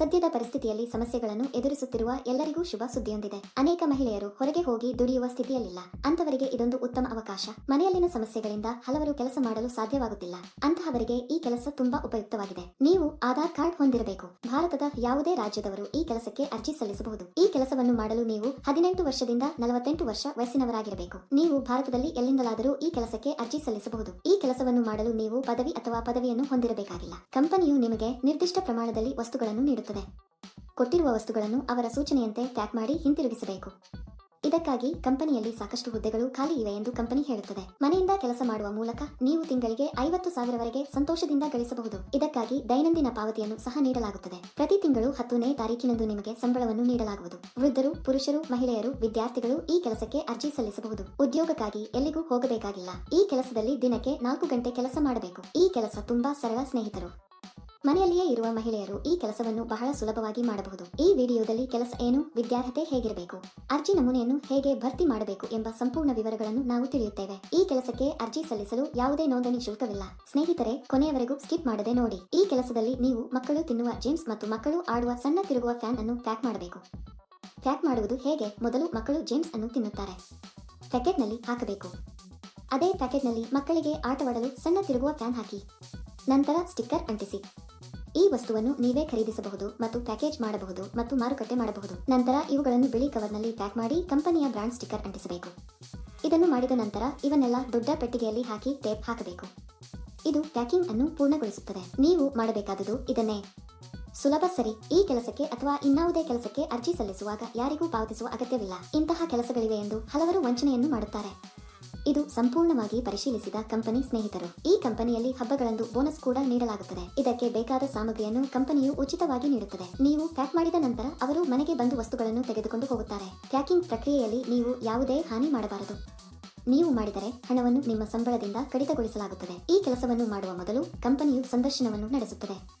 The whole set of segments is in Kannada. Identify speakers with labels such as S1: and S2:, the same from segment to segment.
S1: ಸದ್ಯದ ಪರಿಸ್ಥಿತಿಯಲ್ಲಿ ಸಮಸ್ಯೆಗಳನ್ನು ಎದುರಿಸುತ್ತಿರುವ ಎಲ್ಲರಿಗೂ ಶುಭ ಸುದ್ದಿಯೊಂದಿದೆ. ಅನೇಕ ಮಹಿಳೆಯರು ಹೊರಗೆ ಹೋಗಿ ದುಡಿಯುವ ಸ್ಥಿತಿಯಲ್ಲಿಲ್ಲ. ಅಂತವರಿಗೆ ಇದೊಂದು ಉತ್ತಮ ಅವಕಾಶ. ಮನೆಯಲ್ಲಿನ ಸಮಸ್ಯೆಗಳಿಂದ ಹಲವರು ಕೆಲಸ ಮಾಡಲು ಸಾಧ್ಯವಾಗುತ್ತಿಲ್ಲ. ಅಂತಹವರಿಗೆ ಈ ಕೆಲಸ ತುಂಬಾ ಉಪಯುಕ್ತವಾಗಿದೆ. ನೀವು ಆಧಾರ್ ಕಾರ್ಡ್ ಹೊಂದಿರಬೇಕು. ಭಾರತದ ಯಾವುದೇ ರಾಜ್ಯದವರು ಈ ಕೆಲಸಕ್ಕೆ ಅರ್ಜಿ ಸಲ್ಲಿಸಬಹುದು. ಈ ಕೆಲಸವನ್ನು ಮಾಡಲು ನೀವು ಹದಿನೆಂಟು ವರ್ಷದಿಂದ ನಲವತ್ತೆಂಟು ವರ್ಷ ವಯಸ್ಸಿನವರಾಗಿರಬೇಕು. ನೀವು ಭಾರತದಲ್ಲಿ ಎಲ್ಲಿಂದಲಾದರೂ ಈ ಕೆಲಸಕ್ಕೆ ಅರ್ಜಿ ಸಲ್ಲಿಸಬಹುದು. ಈ ಕೆಲಸವನ್ನು ಮಾಡಲು ನೀವು ಪದವಿ ಅಥವಾ ಪದವಿಯನ್ನು ಹೊಂದಿರಬೇಕಾಗಿಲ್ಲ. ಕಂಪನಿಯು ನಿಮಗೆ ನಿರ್ದಿಷ್ಟ ಪ್ರಮಾಣದಲ್ಲಿ ವಸ್ತುಗಳನ್ನು ನೀಡುತ್ತದೆ. ಕೊಟ್ಟಿರುವ ವಸ್ತುಗಳನ್ನು ಅವರ ಸೂಚನೆಯಂತೆ ಪ್ಯಾಕ್ ಮಾಡಿ ಹಿಂತಿರುಗಿಸಬೇಕು. ಇದಕ್ಕಾಗಿ ಕಂಪನಿಯಲ್ಲಿ ಸಾಕಷ್ಟು ಹುದ್ದೆಗಳು ಖಾಲಿ ಇವೆ ಎಂದು ಕಂಪನಿ ಹೇಳುತ್ತದೆ. ಮನೆಯಿಂದ ಕೆಲಸ ಮಾಡುವ ಮೂಲಕ ನೀವು ತಿಂಗಳಿಗೆ ಐವತ್ತು ಸಾವಿರವರೆಗೆ ಸಂತೋಷದಿಂದ ಗಳಿಸಬಹುದು. ಇದಕ್ಕಾಗಿ ದೈನಂದಿನ ಪಾವತಿಯನ್ನು ಸಹ ನೀಡಲಾಗುತ್ತದೆ. ಪ್ರತಿ ತಿಂಗಳು ಹತ್ತನೇ ತಾರೀಕಿನಂದು ನಿಮಗೆ ಸಂಬಳವನ್ನು ನೀಡಲಾಗುವುದು. ವೃದ್ಧರು, ಪುರುಷರು, ಮಹಿಳೆಯರು, ವಿದ್ಯಾರ್ಥಿಗಳು ಈ ಕೆಲಸಕ್ಕೆ ಅರ್ಜಿ ಸಲ್ಲಿಸಬಹುದು. ಉದ್ಯೋಗಕ್ಕಾಗಿ ಎಲ್ಲಿಗೂ ಹೋಗಬೇಕಾಗಿಲ್ಲ. ಈ ಕೆಲಸದಲ್ಲಿ ದಿನಕ್ಕೆ ನಾಲ್ಕು ಗಂಟೆ ಕೆಲಸ ಮಾಡಬೇಕು. ಈ ಕೆಲಸ ತುಂಬಾ ಸರಳ ಸ್ನೇಹಿತರು. ಮನೆಯಲ್ಲಿಯೇ ಇರುವ ಮಹಿಳೆಯರು ಈ ಕೆಲಸವನ್ನು ಬಹಳ ಸುಲಭವಾಗಿ ಮಾಡಬಹುದು. ಈ ವಿಡಿಯೋದಲ್ಲಿ ಕೆಲಸ ಏನು, ವಿದ್ಯಾರ್ಹತೆ ಹೇಗಿರಬೇಕು, ಅರ್ಜಿ ನಮೂನೆಯನ್ನು ಹೇಗೆ ಭರ್ತಿ ಮಾಡಬೇಕು ಎಂಬ ಸಂಪೂರ್ಣ ವಿವರಗಳನ್ನು ನಾವು ತಿಳಿಯುತ್ತೇವೆ. ಈ ಕೆಲಸಕ್ಕೆ ಅರ್ಜಿ ಸಲ್ಲಿಸಲು ಯಾವುದೇ ನೋಂದಣಿ ಶುಲ್ಕವಿಲ್ಲ. ಸ್ನೇಹಿತರೆ, ಕೊನೆಯವರೆಗೂ ಸ್ಕಿಪ್ ಮಾಡದೆ ನೋಡಿ. ಈ ಕೆಲಸದಲ್ಲಿ ನೀವು ಮಕ್ಕಳು ತಿನ್ನುವ ಜೇಮ್ಸ್ ಮತ್ತು ಮಕ್ಕಳು ಆಡುವ ಸಣ್ಣ ತಿರುಗುವ ಫ್ಯಾನ್ ಅನ್ನು ಪ್ಯಾಕ್ ಮಾಡಬೇಕು. ಪ್ಯಾಕ್ ಮಾಡುವುದು ಹೇಗೆ, ಮೊದಲು ಮಕ್ಕಳು ಜೇಮ್ಸ್ ಅನ್ನು ತಿನ್ನುತ್ತಾರೆ. ಪ್ಯಾಕೆಟ್ನಲ್ಲಿ ಹಾಕಬೇಕು. ಅದೇ ಪ್ಯಾಕೆಟ್ನಲ್ಲಿ ಮಕ್ಕಳಿಗೆ ಆಟವಾಡಲು ಸಣ್ಣ ತಿರುಗುವ ಫ್ಯಾನ್ ಹಾಕಿ. ನಂತರ ಸ್ಟಿಕ್ಕರ್ ಅಂಟಿಸಿ. ಈ ವಸ್ತುವನ್ನು ನೀವೇ ಖರೀದಿಸಬಹುದು ಮತ್ತು ಪ್ಯಾಕೇಜ್ ಮಾಡಬಹುದು ಮತ್ತು ಮಾರುಕಟ್ಟೆ ಮಾಡಬಹುದು. ನಂತರ ಇವುಗಳನ್ನು ಬಿಳಿ ಕವರ್ನಲ್ಲಿ ಪ್ಯಾಕ್ ಮಾಡಿ ಕಂಪನಿಯ ಬ್ರಾಂಡ್ ಸ್ಟಿಕ್ಕರ್ ಅಂಟಿಸಬೇಕು. ಇದನ್ನು ಮಾಡಿದ ನಂತರ ಇವನ್ನೆಲ್ಲ ದೊಡ್ಡ ಪೆಟ್ಟಿಗೆಯಲ್ಲಿ ಹಾಕಿ ಟೇಪ್ ಹಾಕಬೇಕು. ಇದು ಪ್ಯಾಕಿಂಗ್ ಅನ್ನು ಪೂರ್ಣಗೊಳಿಸುತ್ತದೆ. ನೀವು ಮಾಡಬೇಕಾದುದು ಇದನ್ನೇ. ಸುಲಭ ಸರಿ. ಈ ಕೆಲಸಕ್ಕೆ ಅಥವಾ ಇನ್ನಾವುದೇ ಕೆಲಸಕ್ಕೆ ಅರ್ಜಿ ಸಲ್ಲಿಸುವಾಗ ಯಾರಿಗೂ ಪಾವತಿಸುವ ಅಗತ್ಯವಿಲ್ಲ. ಇಂತಹ ಕೆಲಸಗಳಿವೆ ಎಂದು ಹಲವರು ವಂಚನೆಯನ್ನು ಮಾಡುತ್ತಾರೆ. ಇದು ಸಂಪೂರ್ಣವಾಗಿ ಪರಿಶೀಲಿಸಿದ ಕಂಪನಿ ಸ್ನೇಹಿತರು. ಈ ಕಂಪನಿಯಲ್ಲಿ ಹಬ್ಬಗಳಂದು ಬೋನಸ್ ಕೂಡ ನೀಡಲಾಗುತ್ತದೆ. ಇದಕ್ಕೆ ಬೇಕಾದ ಸಾಮಗ್ರಿಯನ್ನು ಕಂಪನಿಯು ಉಚಿತವಾಗಿ ನೀಡುತ್ತದೆ. ನೀವು ಪ್ಯಾಕ್ ಮಾಡಿದ ನಂತರ ಅವರು ಮನೆಗೆ ಬಂದು ವಸ್ತುಗಳನ್ನು ತೆಗೆದುಕೊಂಡು ಹೋಗುತ್ತಾರೆ. ಪ್ಯಾಕಿಂಗ್ ಪ್ರಕ್ರಿಯೆಯಲ್ಲಿ ನೀವು ಯಾವುದೇ ಹಾನಿ ಮಾಡಬಾರದು. ನೀವು ಮಾಡಿದರೆ ಹಣವನ್ನು ನಿಮ್ಮ ಸಂಬಳದಿಂದ ಕಡಿತಗೊಳಿಸಲಾಗುತ್ತದೆ. ಈ ಕೆಲಸವನ್ನು ಮಾಡುವ ಮೊದಲು ಕಂಪನಿಯು ಸಂದರ್ಶನವನ್ನು ನಡೆಸುತ್ತದೆ.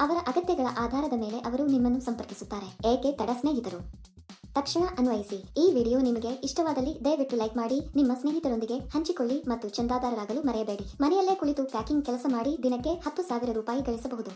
S1: ಅವರ ಅಗತ್ಯಗಳ ಆಧಾರದ ಮೇಲೆ ಅವರು ನಿಮ್ಮನ್ನು ಸಂಪರ್ಕಿಸುತ್ತಾರೆ. ಏಕೆ ತಡ ಸ್ನೇಹಿತರು? ತಕ್ಷಣ ಅನ್ವಯಿಸಿ. ಈ ವಿಡಿಯೋ ನಿಮಗೆ ಇಷ್ಟವಾದಲ್ಲಿ ದಯವಿಟ್ಟು ಲೈಕ್ ಮಾಡಿ, ನಿಮ್ಮ ಸ್ನೇಹಿತರೊಂದಿಗೆ ಹಂಚಿಕೊಳ್ಳಿ ಮತ್ತು ಚಂದಾದಾರರಾಗಲು ಮರೆಯಬೇಡಿ. ಮನೆಯಲ್ಲೇ ಕುಳಿತು ಪ್ಯಾಕಿಂಗ್ ಕೆಲಸ ಮಾಡಿ ದಿನಕ್ಕೆ ಹತ್ತು ಸಾವಿರ ರೂಪಾಯಿ ಗಳಿಸಬಹುದು.